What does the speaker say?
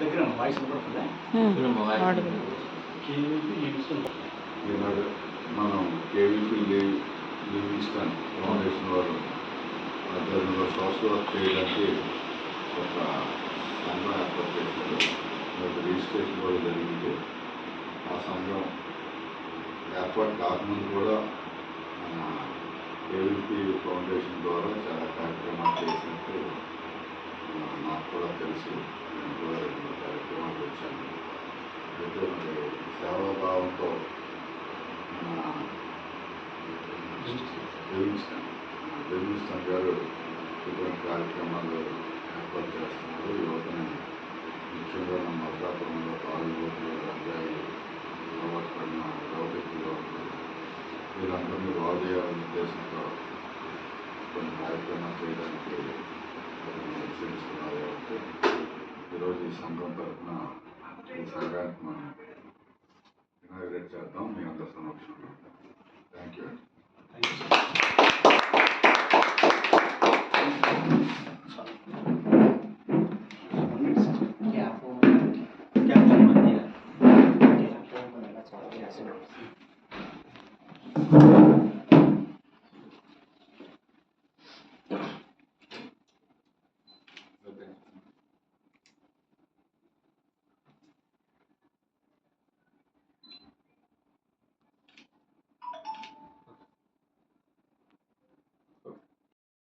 దగ్గర వాయిస్ వినపడుతుందా? ఈనాడు మనం కేవీపీ లీవ్ లివింగ్స్టన్ ఫౌండేషన్ వారు ఆధ్వర్యంలో సోషల్ వర్క్ చేయడానికి ఒక సంఘం ఏర్పాటు చేశారు. ఒక రిజిస్ట్రేషన్ కూడా జరిగింది ఆ సంఘం ఏర్పాటు కాకముందు కూడా మన కేవీపీ ఫౌండేషన్ ద్వారా చాలా కార్యక్రమాలు చేసినట్టు నాకు కూడా తెలుసు. సేవాభావంతో మన లివింగ్స్టన్ గారు ఇటువంటి కార్యక్రమాలు ఏర్పాటు చేస్తున్నారు యువతని ముఖ్యంగా మన మతాపురంలో పాలు యువతులు గంజాయి అలవాటు పడిన యువకులు వీరందరినీ బాగు చేయాలనే ఉద్దేశంతో కొన్ని కార్యక్రమాలు చేయడానికి అతను కాబట్టి ఈరోజు ఈ సంఘం తరఫున ఈ సంఘానికి మనం హైలైట్ చేద్దాం మీ అందరి సమక్షంలో థ్యాంక్ యూ